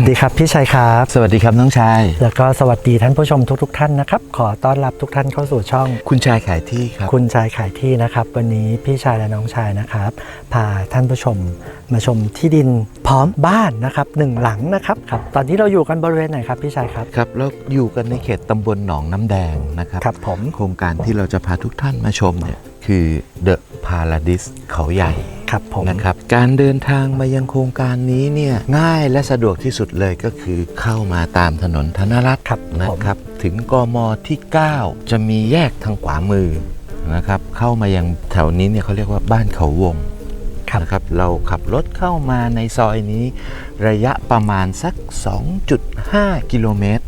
วัสดีครับพี่ชัยครับ สวัสดีครับน้องชาย แล้วก็สวัสดีท่านผู้ชมทุกๆท่านนะครับ ขอต้อนรับทุกท่านเข้าสู่ช่อง คุณชายขายที่ครับ คุณชายขายที่นะครับ วันนี้พี่ชายและน้องชายนะครับ พาท่านผู้ชมมาชมที่ดินพร้อมบ้านนะครับหนึ่งหลังนะครับครับ ตอนนี้เราอยู่กันบริเวณไหนครับพี่ชายครับ ครับแล้วอยู่กันในเขตตำบลหนองน้ำแดงนะครับครับผมโครงการที่เราจะพาทุกท่านมาชมเนี่ยคือ The Paradise เขาใหญ่ ครับผมนะครับการเดินทางมายังโครงการนี้เนี่ยง่ายและสะดวกที่สุดเลยก็คือเข้ามาตามถนนธนรัตน์ครับนะผมครับ ถึงกมที่ 9 จะมีแยกทางขวามือนะครับเข้ามายังแถวนี้เนี่ยเขาเรียกว่าบ้านเขาวงครับนะครับเราขับรถเข้ามาในซอยนี้ ระยะประมาณสัก 2.5 กิโลเมตร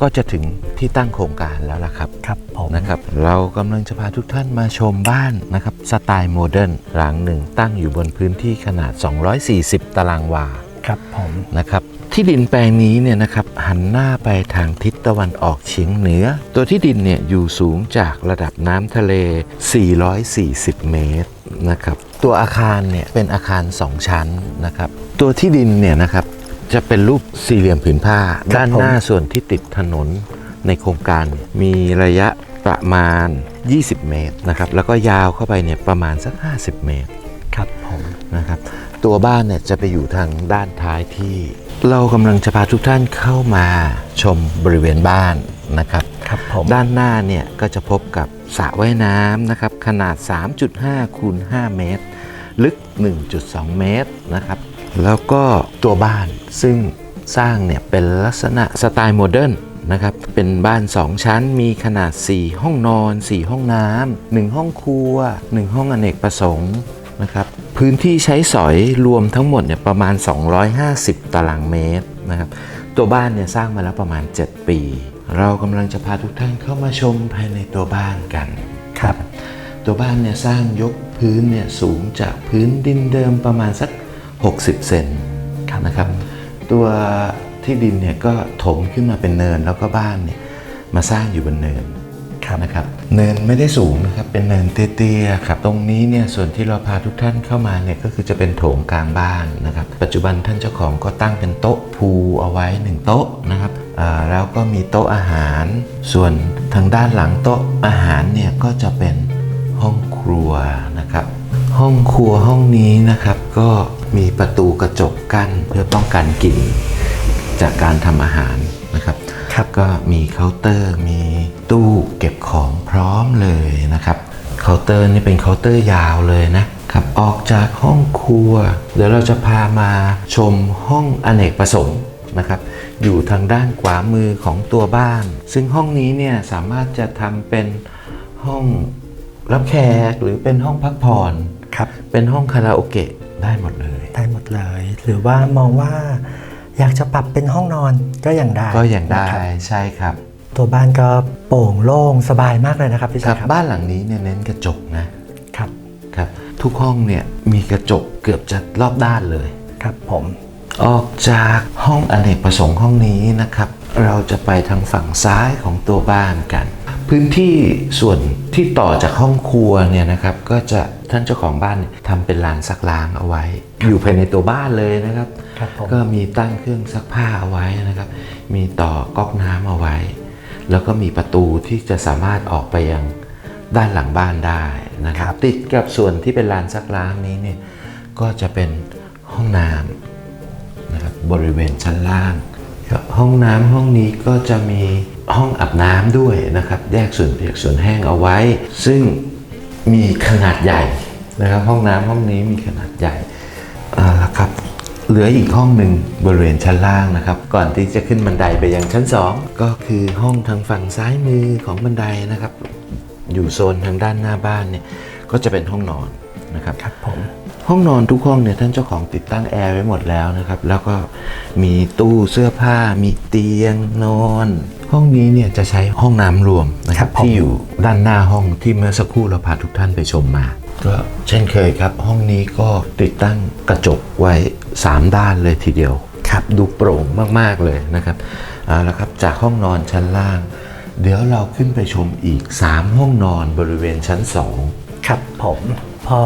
ก็จะถึงที่ตั้งโครงการแล้วล่ะครับครับผมนะครับ เรากำลังจะพาทุกท่านมาชมบ้านนะครับสไตล์โมเดิร์นหลังหนึ่งตั้งอยู่บนพื้นที่ขนาด 240 ตารางวาครับผมนะครับที่ดินแปลงนี้เนี่ยนะครับหันหน้าไปทางทิศตะวันออกเฉียงเหนือ ตัวที่ดินเนี่ยอยู่สูงจากระดับน้ำทะเล 440 เมตรนะครับตัวอาคารเนี่ยเป็นอาคาร 2 ชั้นนะครับตัวที่ดินเนี่ยนะครับ จะเป็นรูปสี่เหลี่ยมผืนผ้า ด้านหน้าส่วนที่ติดถนนในโครงการเนี่ยมีระยะประมาณ 20 เมตรนะครับ แล้วก็ยาวเข้าไปเนี่ยประมาณสัก 50 เมตรครับผมนะครับ ตัวบ้านเนี่ยจะไปอยู่ทางด้านท้ายที่ เรากำลังจะพาทุกท่านเข้ามาชมบริเวณบ้านนะครับครับผมด้านหน้าเนี่ยก็จะพบกับสระว่ายน้ำนะครับ ขนาด 3.5คูณ5เมตร ลึก 1.2 เมตรนะครับ แล้วก็ตัวบ้านซึ่งสร้างเนี่ยเป็นลักษณะสไตล์โมเดิร์นนะครับ เป็นบ้าน 2 ชั้นมีขนาด 4 ห้องนอน 4 ห้องน้ำ1ห้องครัว 1 ห้องอเนกประสงค์นะครับ พื้นที่ใช้สอยรวมทั้งหมดเนี่ยประมาณ 250 ตารางเมตรนะครับ ตัวบ้านเนี่ยสร้างมาแล้วประมาณ 7 ปี เรากำลังจะพาทุกท่านเข้ามาชมภายในตัวบ้านกันครับ ตัวบ้านเนี่ยสร้างยกพื้นเนี่ยสูงจากพื้นดินเดิมประมาณสัก 60 เซนนะครับ ตัวที่ดินเนี่ยก็ถมขึ้นมาเป็นเนินแล้วก็บ้านเนี่ยมาสร้างอยู่บนเนินครับนะครับ เนินไม่ได้สูงนะครับ เป็นเนินเตี้ยๆครับ ตรงนี้เนี่ยส่วนที่เราพาทุกท่านเข้ามาเนี่ยก็คือจะเป็นโถงกลางบ้านนะครับ ปัจจุบันท่านเจ้าของก็ตั้งเป็นโต๊ะพูเอาไว้หนึ่งโต๊ะนะครับอ่าแล้วก็มีโต๊ะอาหาร ส่วนทางด้านหลังโต๊ะอาหารเนี่ยก็จะเป็นห้องครัวนะครับ ห้องครัวห้องนี้นะครับก็ มีประตูกระจกกั้นเพื่อป้องกันกลิ่นจากการทำอาหารนะครับครับก็มีเคาน์เตอร์มีตู้เก็บของพร้อมเลยนะครับเคาน์เตอร์นี่เป็นเคาน์เตอร์ยาวเลยนะครับออกจากห้องครัว เดี๋ยวเราจะพามาชมห้องอเนกประสงค์นะครับอยู่ทางด้านขวามือของตัวบ้าน ซึ่งห้องนี้เนี่ยสามารถจะทำเป็นห้องรับแขกหรือเป็นห้องพักผ่อนครับเป็นห้องคาราโอเกะ ได้หมดเลย ได้หมดเลย หรือว่ามองว่าอยากจะปรับเป็นห้องนอนก็ยังได้ก็อย่างได้นะครับใช่ครับ ตัวบ้านก็โปร่งโล่งสบายมากเลยนะครับพี่คชัรัยบครับบ้านหลังนี้เนี่ยเน้นกระจกนะครับครับ ทุกห้องเนี่ยมีกระจกเกือบจะรอบด้านเลยครับผมออกจากห้องอเนกประสงค์ห้องนี้นะครับ เราจะไปทางฝั่งซ้ายของตัวบ้านกัน พื้นที่ส่วนที่ต่อจากห้องครัวเนี่ยนะครับก็จะ ท่านเจ้าของบ้านเนี่ยทำเป็นลานซักล้างเอาไว้ อยู่ภายในตัวบ้านเลยนะครับครับผมก็มีตั้งเครื่องซักผ้าเอาไว้นะครับ มีต่อก๊อกน้ำเอาไว้ แล้วก็มีประตูที่จะสามารถออกไปยังด้านหลังบ้านได้นะครับ ติดกับส่วนที่เป็นลานซักล้างนี้เนี่ยก็จะเป็นห้องน้ำนะครับบริเวณชั้นล่างครับห้องน้ำห้องนี้ก็จะมีห้องอาบน้ำด้วยนะครับ แยกส่วนเปียกส่วนแห้งเอาไว้ ซึ่งมีขนาดใหญ่ นะครับห้องน้ำห้องนี้มีขนาดใหญ่เอาละครับเหลืออีกห้องหนึ่งบริเวณชั้นล่างนะครับ ก่อนที่จะขึ้นบันไดไปยังชั้น 2 ก็คือห้องทางฝั่งซ้ายมือของบันไดนะครับ อยู่โซนทางด้านหน้าบ้านเนี่ยก็จะเป็นห้องนอนนะครับครับผมห้องนอนทุกห้องเนี่ยท่านเจ้าของติดตั้งแอร์ไว้หมดแล้วนะครับ แล้วก็มีตู้เสื้อผ้ามีเตียงนอน ห้องนี้เนี่ยจะใช้ห้องน้ำรวมนะครับครับผมที่อยู่ด้านหน้าห้องที่เมื่อสักครู่เราพาทุกท่านไปชมมาก็เช่นเคยครับ ห้องนี้ก็ติดตั้งกระจกไว้ 3 ด้านเลยทีเดียวครับดูโปร่งมาก ๆ เลยนะครับเอาละครับจากห้องนอนชั้นล่าง เดี๋ยวเราขึ้นไปชมอีก 3 ห้องนอนบริเวณชั้น 2 ครับผมพอ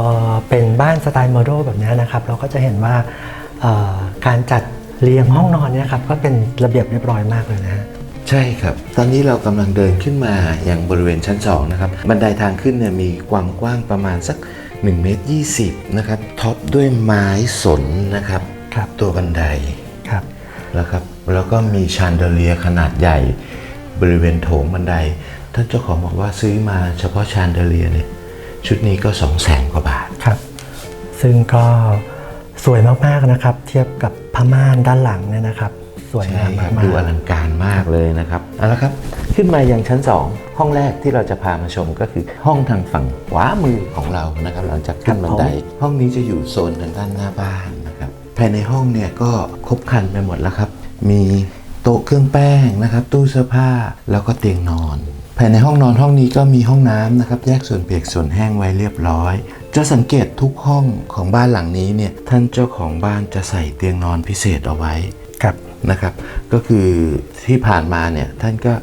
เป็นบ้านสไตล์โมเดลแบบนี้นะครับ เราก็จะเห็นว่าเอ่อการจัดเรียงห้องนอนเนี่ยครับก็เป็นระเบียบเรียบร้อยมากเลยนะฮะใช่ครับ ตอนนี้เรากำลังเดินขึ้นมาอย่างบริเวณชั้น2นะครับ บันไดทางขึ้นเนี่ยมีความกว้างประมาณสัก1เมตร20นะครับ ท็อปด้วยไม้สนนะครับครับตัวบันไดครับแล้วครับ แล้วก็มีชานเดเลียร์ขนาดใหญ่บริเวณโถงบันได ท่านเจ้าของบอกว่าซื้อมาเฉพาะชานเดเลียร์เนี่ยชุดนี้ก็ 2 0 0แสนกว่าบาทครับ ซึ่งก็สวยมากๆนะครับ เทียบกับผ้าม่านด้านหลังเนี่ยนะครับ สวยใช่งามครับมากดูอลังการมากเลยนะครับเอาละครับ ขึ้นมายังชั้น 2 ห้องแรกที่เราจะพามาชมก็คือห้องทางฝั่งขวามือของเรานะครับ หลังจากขึ้นบันได ห้องนี้จะอยู่โซนทางด้านหน้าบ้านนะครับภายในห้องเนี่ยก็ครบครันไปหมดแล้วครับ มีโต๊ะเครื่องแป้งนะครับ ตู้เสื้อผ้าแล้วก็เตียงนอน ภายในห้องนอนห้องนี้ก็มีห้องน้ำนะครับ แยกส่วนเปียกส่วนแห้งไว้เรียบร้อย จะสังเกตทุกห้องของบ้านหลังนี้เนี่ยท่านเจ้าของบ้านจะใส่เตียงนอนพิเศษเอาไว้ๆครับ นะครับ ก็คือที่ผ่านมาเนี่ยท่านก็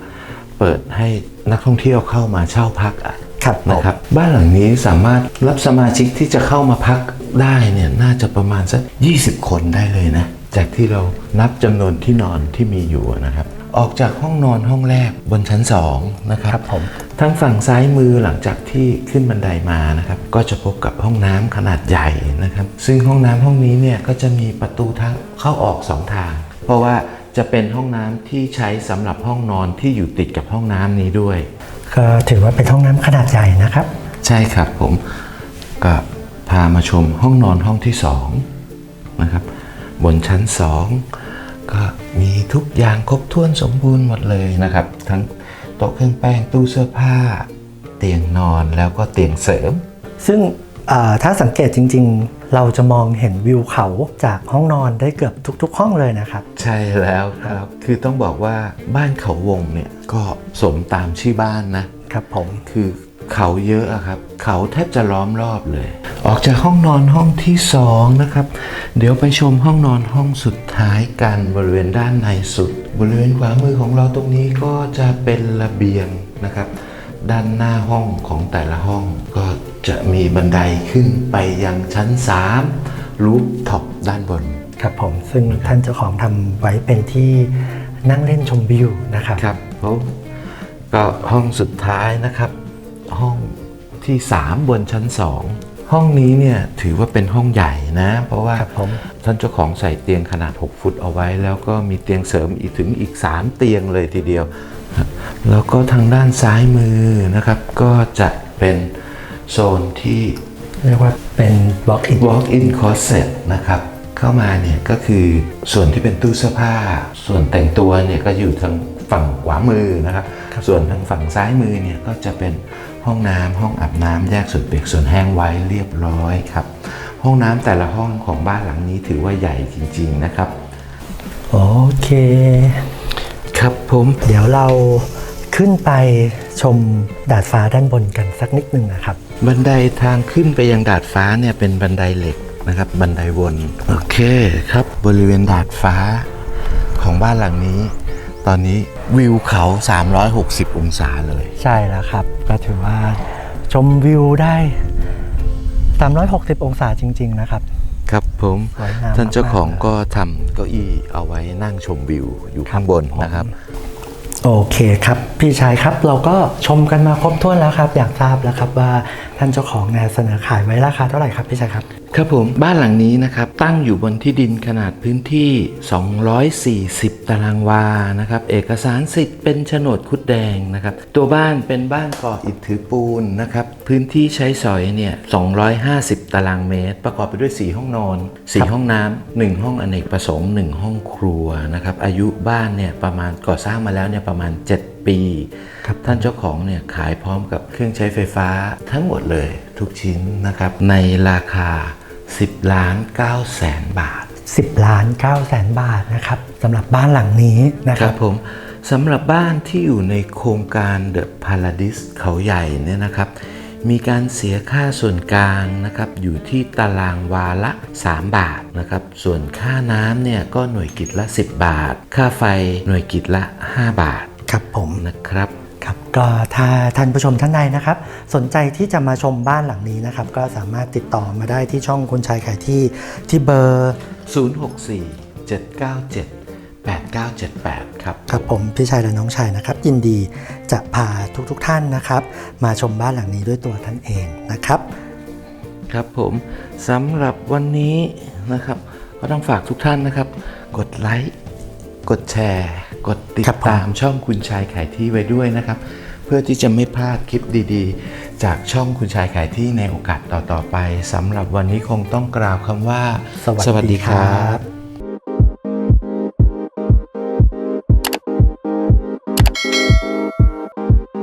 เปิดให้นักท่องเที่ยวเข้ามาเช่าพักอะครับผมนะครับ บ้านหลังนี้สามารถรับสมาชิกที่จะเข้ามาพักได้เนี่ยน่าจะประมาณสัก 20 คนได้เลยนะ จากที่เรานับจำนวนที่นอนที่มีอยู่นะครับ ออกจากห้องนอนห้องแรกบนชั้น 2 นะครับครับผมทางฝั่งซ้ายมือหลังจากที่ขึ้นบันไดมานะครับ ก็จะพบกับห้องน้ำขนาดใหญ่นะครับ ซึ่งห้องน้ำห้องนี้เนี่ยก็จะมีประตูทางเข้าออกสองทางเพ ราะว่าจะเป็นห้องน้ำที่ใช้สำหรับห้องนอนที่อยู่ติดกับห้องน้ำนี้ด้วย ก็ถือว่าเป็นห้องน้ำขนาดใหญ่นะครับ ใช่ครับผมก็พามาชมห้องนอนห้องที่สองนะครับบนชั้นสองก็มีทุกอย่างครบถ้วนสมบูรณ์หมดเลยนะครับ ทั้งโต๊ะเครื่องแป้งตู้เสื้อผ้า เตียงนอนแล้วก็เตียงเสริม ซึ่งเอ่อถ้าสังเกตจริง ๆ เราจะมองเห็นวิวเขาจากห้องนอนได้เกือบทุก ๆ ห้องเลยนะครับ ใช่แล้วครับ คือต้องบอกว่าบ้านเขาวงเนี่ยก็สมตามชื่อบ้านนะครับผมคือเขาเยอะอะครับ เขาแทบจะล้อมรอบเลย ออกจากห้องนอนห้องที่สองนะครับ เดี๋ยวไปชมห้องนอนห้องสุดท้ายกันบริเวณด้านในสุด บริเวณขวามือของเราตรงนี้ก็จะเป็นระเบียงนะครับ ด้านหน้าห้องของแต่ละห้อง ก็จะมีบันไดขึ้นไปยังชั้น 3 รูฟท็อปด้านบน ครับผมซึ่งท่านเจ้าของทำไว้เป็นที่นั่งเล่นชมวิวนะครับครับผมก็ห้องสุดท้ายนะครับ ห้องที่ 3 บนชั้น 2 ห้องนี้เนี่ยถือว่าเป็นห้องใหญ่นะ เพราะว่าครับผมท่านเจ้าของใส่เตียงขนาด 6 ฟุตเอาไว้ แล้วก็มีเตียงเสริมอีกถึงอีก 3 เตียงเลยทีเดียว แล้วก็ทางด้านซ้ายมือนะครับ ก็จะเป็นโซนที่เรียกว่าเป็น walk in walk-in closet นะครับ เข้ามาเนี่ยก็คือส่วนที่เป็นตู้เสื้อผ้า ส่วนแต่งตัวเนี่ยก็อยู่ทางฝั่งขวามือนะครับ ส่วนทางฝั่งซ้ายมือเนี่ยก็จะเป็นห้องน้ำห้องอาบน้ำแยกส่วนเปียกส่วนแห้งไว้เรียบร้อยครับ ห้องน้ำแต่ละห้องของบ้านหลังนี้ถือว่าใหญ่จริง ๆ นะครับ โอเค ครับผมเดี๋ยวเราขึ้นไปชมดาดฟ้าด้านบนกันสักนิดหนึ่งนะครับ บันไดทางขึ้นไปยังดาดฟ้าเนี่ยเป็นบันไดเหล็กนะครับ บันไดวนโอเคครับบริเวณดาดฟ้าของบ้านหลังนี้ ตอนนี้วิวเขา 360 องศาเลย ใช่แล้วครับ ก็ถือว่าชมวิวได้ 360 องศาจริง ๆ นะครับ ครับผมสวยงามท่านเจ้าของมากๆก็ทำเก้าอี้เอาไว้นั่งชมวิวอยู่ข้างบนนะครับโอเคครับ พี่ชายครับเราก็ชมกันมาครบถ้วนแล้วครับ อยากทราบแล้วครับว่าท่านเจ้าของเนี่ยเสนอขายไว้ราคาเท่าไหร่ครับพี่ชายครับ ครับผมบ้านหลังนี้นะครับตั้งอยู่บนที่ดินขนาดพื้นที่ 240 ตารางวานะครับเอกสารสิทธิ์เป็นโฉนดคุดแดงนะครับตัวบ้านเป็นบ้านก่ออิฐถือปูนนะครับพื้นที่ใช้สอยเนี่ย 250 ตารางเมตร ประกอบไปด้วย 4 ห้องนอน 4 ห้องน้ำหนึ่งห้องอเนกประสงค์ 1 ห้องครัวนะครับอายุบ้านเนี่ยประมาณก่อสร้างมาแล้วเนี่ยประมาณ7 11ปีครับท่านเจ้าของเนี่ยขายพร้อมกับเครื่องใช้ไฟฟ้าทั้งหมดเลยทุกชิ้นนะครับในราคา 10 ล้าน9แสนบาท 10 ล้าน9แสนบาทนะครับสำหรับบ้านหลังนี้นะคครัรับบผมสำหรับบ้านที่อยู่ในโครงการ The Paradise เขาใหญ่เนี่ยนะครับ มีการเสียค่าส่วนกลางนะครับอยู่ที่ตารางวาละ 3 บาทนะครับส่วนค่าน้ำเนี่ยก็หน่วยกิจละ 10 บาท ค่าไฟหน่วยกิจละ 5 บาทครับผมนะครับ ครับก็ถ้าท่านผู้ชมท่านใดนะครับ สนใจที่จะมาชมบ้านหลังนี้นะครับ ก็สามารถติดต่อมาได้ที่ช่องคุณชายขายที่ที่เบอร์ 064 797 8978 ครับ ครับผมพี่ชายและน้องชายนะครับ ยินดีจะพาทุกๆทท่านนะครับ มาชมบ้านหลังนี้ด้วยตัวท่านเองนะครับ ครับผมสำหรับวันนี้นะครับ ก็ต้องฝากทุกท่านนะครับ กดไลค์ กดแชร์ กดติดครับผมตามช่องคุณชายขายที่ไว้ด้วยนะครับ เพื่อที่จะไม่พลาดคลิปดีๆ จากช่องคุณชายขายที่ในโอกาสต่อๆไปสำหรับวันนี้คงต้องกล่าวคำว่า สวัสดีครับ